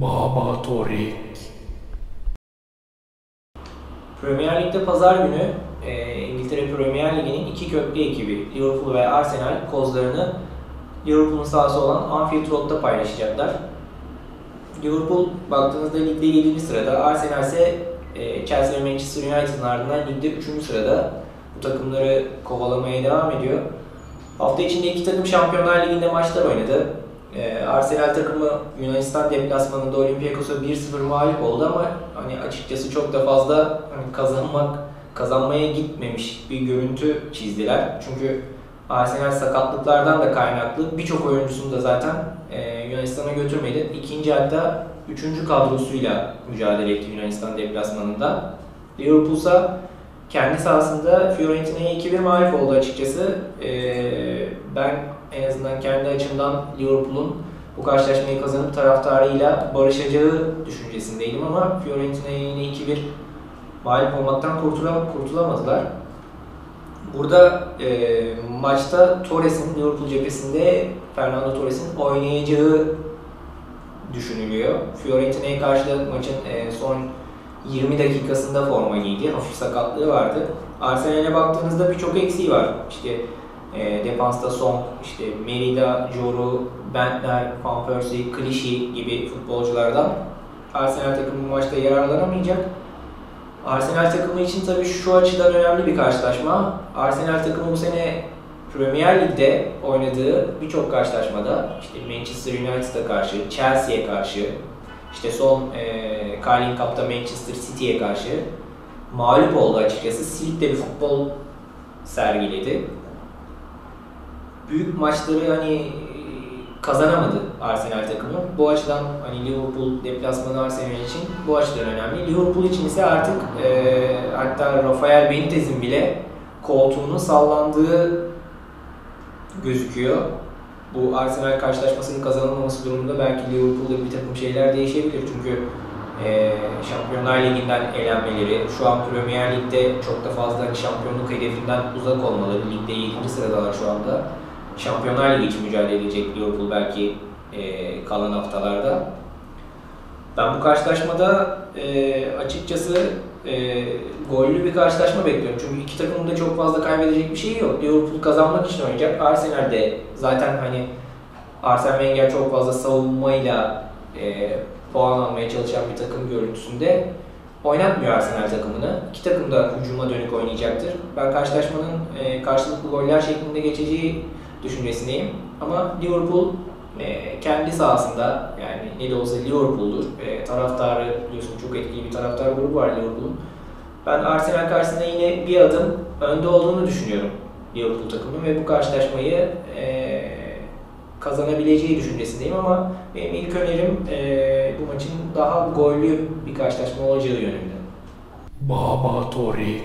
Baba Torik. Premier Lig'de pazar günü e, İngiltere Premier Ligi'nin iki köklü ekibi Liverpool ve Arsenal kozlarını Liverpool'un sahası olan Anfield Road'da paylaşacaklar. Liverpool baktığınızda ligde 7. sırada, Arsenal ise e, Chelsea ve Manchester United'ın ardından ligde 3. sırada. Bu takımları kovalamaya devam ediyor. Hafta içinde iki takım Şampiyonlar Ligi'nde maçlar oynadı. Ee, Arsenal takımı Yunanistan deplasmanında Olympiakos'a 1-0 mağlup oldu ama hani açıkçası çok da fazla hani kazanmak kazanmaya gitmemiş bir görüntü çizdiler. Çünkü Arsenal sakatlıklardan da kaynaklı birçok oyuncusunu da zaten e, Yunanistan'a götürmedi. İkinci hatta üçüncü kadrosuyla mücadele etti Yunanistan deplasmanında. Liverpool ise kendi sahasında Fiorentina'ya 2-1 mağlup oldu açıkçası. Ee, ben en azından kendi açımdan Liverpool'un bu karşılaşmayı kazanıp taraftarıyla barışacağı düşüncesindeydim ama Fiorentina'ya yine 2-1 mağlup olmaktan kurtula, kurtulamadılar. Burada e, maçta Torres'in Liverpool cephesinde Fernando Torres'in oynayacağı düşünülüyor. Fiorentina'ya karşı da maçın e, son 20 dakikasında forma giydi. Hafif sakatlığı vardı. Arsenal'e baktığınızda birçok eksiği var. İşte e, defansta Song, işte Merida, Joru, Bentner, Van Persie, Klişi gibi futbolculardan Arsenal takımı bu maçta yararlanamayacak. Arsenal takımı için tabii şu açıdan önemli bir karşılaşma. Arsenal takımı bu sene Premier Lig'de oynadığı birçok karşılaşmada işte Manchester United'a karşı, Chelsea'ye karşı, işte son e, Carling Cup'ta Manchester City'ye karşı mağlup oldu açıkçası. Silik de bir futbol sergiledi. Büyük maçları hani kazanamadı Arsenal takımı. Bu açıdan hani Liverpool deplasmanı Arsenal için bu açıdan önemli. Liverpool için ise artık e, hatta Rafael Benitez'in bile koltuğunun sallandığı gözüküyor. Bu Arsenal karşılaşmasının kazanılmaması durumunda belki Liverpool'da bir takım şeyler değişebilir. Çünkü e, Şampiyonlar Ligi'nden elenmeleri, şu an Premier Lig'de çok da fazla hani şampiyonluk hedefinden uzak olmaları, ligde 7. sıradalar şu anda. Şampiyonlar Ligi için mücadele edecek Liverpool belki e, kalan haftalarda. Ben bu karşılaşmada e, açıkçası e, gollü bir karşılaşma bekliyorum. Çünkü iki takımın da çok fazla kaybedecek bir şey yok. Liverpool kazanmak için oynayacak. Arsenal de zaten hani Arsene Wenger çok fazla savunmayla e, puan almaya çalışan bir takım görüntüsünde oynatmıyor Arsenal takımını. İki takım da hücuma dönük oynayacaktır. Ben karşılaşmanın e, karşılıklı goller şeklinde geçeceği düşüncesindeyim. Ama Liverpool e, kendi sahasında yani ne de olsa Liverpool'dur. E, taraftarı biliyorsun çok etkili bir taraftar grubu var Liverpool'un. Ben Arsenal karşısında yine bir adım önde olduğunu düşünüyorum Liverpool takımının ve bu karşılaşmayı e, kazanabileceği düşüncesindeyim ama benim ilk önerim e, bu maçın daha gollü bir karşılaşma olacağı yönünde. Baba Torik.